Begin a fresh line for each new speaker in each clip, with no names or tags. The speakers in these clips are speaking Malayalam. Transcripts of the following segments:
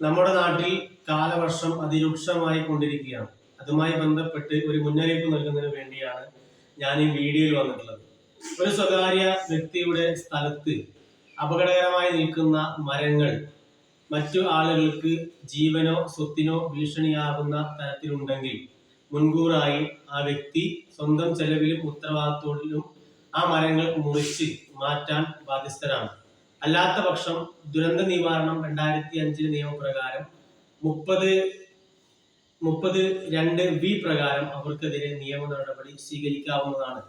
നമ്മുടെ നാട്ടിൽ കാലവർഷം അതിരൂക്ഷമായി കൊണ്ടിരിക്കുകയാണ്. അതുമായി ബന്ധപ്പെട്ട് ഒരു മുന്നറിയിപ്പ് നൽകുന്നതിന് വേണ്ടിയാണ് ഞാൻ ഈ വീഡിയോയിൽ വന്നിട്ടുള്ളത്. ഒരു സ്വകാര്യ വ്യക്തിയുടെ സ്ഥലത്ത് അപകടകരമായി നിൽക്കുന്ന മരങ്ങൾ മറ്റു ആളുകൾക്ക് ജീവനോ സ്വത്തിനോ ഭീഷണിയാകുന്ന തരത്തിലുണ്ടെങ്കിൽ മുൻകൂറായി ആ വ്യക്തി സ്വന്തം ചെലവിലും ഉത്തരവാദിത്വത്തിലും ആ മരങ്ങൾ മുറിച്ച് മാറ്റാൻ ബാധ്യസ്ഥരാണ് അല്ലാത്ത പക്ഷം ദുരന്ത നിവാരണം രണ്ടായിരത്തി അഞ്ചിലെ നിയമപ്രകാരം മുപ്പത് മുപ്പത് രണ്ട് വി പ്രകാരം അവർക്കെതിരെ നിയമ നടപടി സ്വീകരിക്കാവുന്നതാണ്.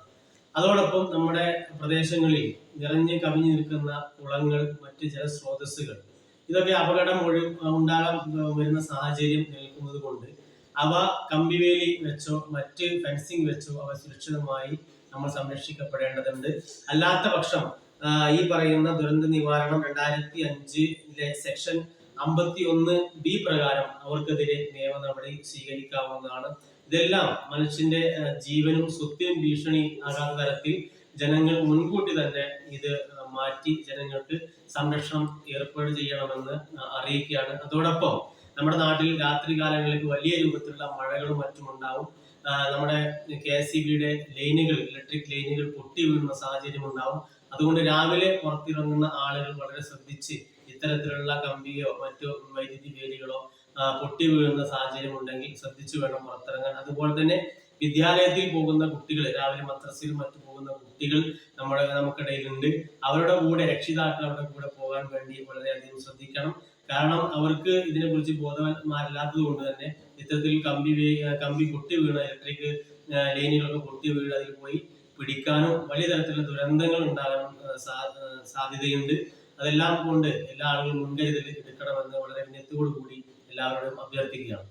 അതോടൊപ്പം നമ്മുടെ പ്രദേശങ്ങളിൽ നിറഞ്ഞ് കവിഞ്ഞു നിൽക്കുന്ന കുളങ്ങൾ മറ്റ് ജലസ്രോതസ്സുകൾ ഇതൊക്കെ അപകടം ഒഴി ഉണ്ടാകാൻ വരുന്ന സാഹചര്യം നിൽക്കുന്നത് കൊണ്ട് അവ കമ്പിവേലി വെച്ചോ മറ്റ് ഫെൻസിങ് വെച്ചോ അവ സുരക്ഷിതമായി നമ്മൾ സംരക്ഷിക്കപ്പെടേണ്ടതുണ്ട്. അല്ലാത്ത പക്ഷം ഈ പറയുന്ന ദുരന്ത നിവാരണം രണ്ടായിരത്തി അഞ്ചിലെ സെക്ഷൻ അമ്പത്തി ഒന്ന് ബി പ്രകാരം അവർക്കെതിരെ നിയമ നടപടി സ്വീകരിക്കാവുന്നതാണ്. ഇതെല്ലാം മനുഷ്യന്റെ ജീവനും സ്വത്തിനും ഭീഷണി ആകാത്ത തരത്തിൽ ജനങ്ങൾ മുൻകൂട്ടി തന്നെ ഇത് മാറ്റി ജനങ്ങൾക്ക് സംരക്ഷണം ഏർപ്പാട് ചെയ്യണമെന്ന് അറിയിക്കുകയാണ്. അതോടൊപ്പം നമ്മുടെ നാട്ടിൽ രാത്രി കാലങ്ങളിൽ വലിയ രൂപത്തിലുള്ള മഴകളും മറ്റും ഉണ്ടാവും. നമ്മുടെ കെ എസ് സി ബിയുടെ ലൈനുകൾ ഇലക്ട്രിക് ലൈനുകൾ പൊട്ടി വീഴുന്ന സാഹചര്യം ഉണ്ടാവും അതുകൊണ്ട് രാവിലെ പുറത്തിറങ്ങുന്ന ആളുകൾ വളരെ ശ്രദ്ധിച്ച് ഇത്തരത്തിലുള്ള കമ്പിയോ മറ്റോ വൈദ്യുതി വേലികളോ പൊട്ടി വീഴുന്ന സാഹചര്യം ഉണ്ടെങ്കിൽ ശ്രദ്ധിച്ചു വേണം പുറത്തിറങ്ങാൻ. അതുപോലെ തന്നെ വിദ്യാലയത്തിൽ പോകുന്ന കുട്ടികൾ രാവിലെ മദ്രസയിൽ മറ്റു പോകുന്ന കുട്ടികൾ നമ്മുടെ നമുക്കിടയിലുണ്ട്. അവരുടെ കൂടെ രക്ഷിതാക്കൾ അവരുടെ കൂടെ പോകാൻ വേണ്ടി വളരെയധികം ശ്രദ്ധിക്കണം. കാരണം അവർക്ക് ഇതിനെ കുറിച്ച് ബോധവാന്മാരില്ലാത്തത് കൊണ്ട് തന്നെ ഇത്തരത്തിൽ കമ്പി കമ്പി പൊട്ടി വീണ ഇലക്ട്രിക് ലൈനുകളൊക്കെ പൊട്ടി വീണ് അതിൽ പോയി പിടിക്കാനും വലിയ തരത്തിലുള്ള ദുരന്തങ്ങൾ ഉണ്ടാകാനും സാധ്യതയുണ്ട്. അതെല്ലാം കൊണ്ട് എല്ലാ ആളുകളും മുൻകരുതൽ എടുക്കണമെന്ന് വളരെ വിനയത്തോടു കൂടി എല്ലാവരോടും അഭ്യർത്ഥിക്കുകയാണ്.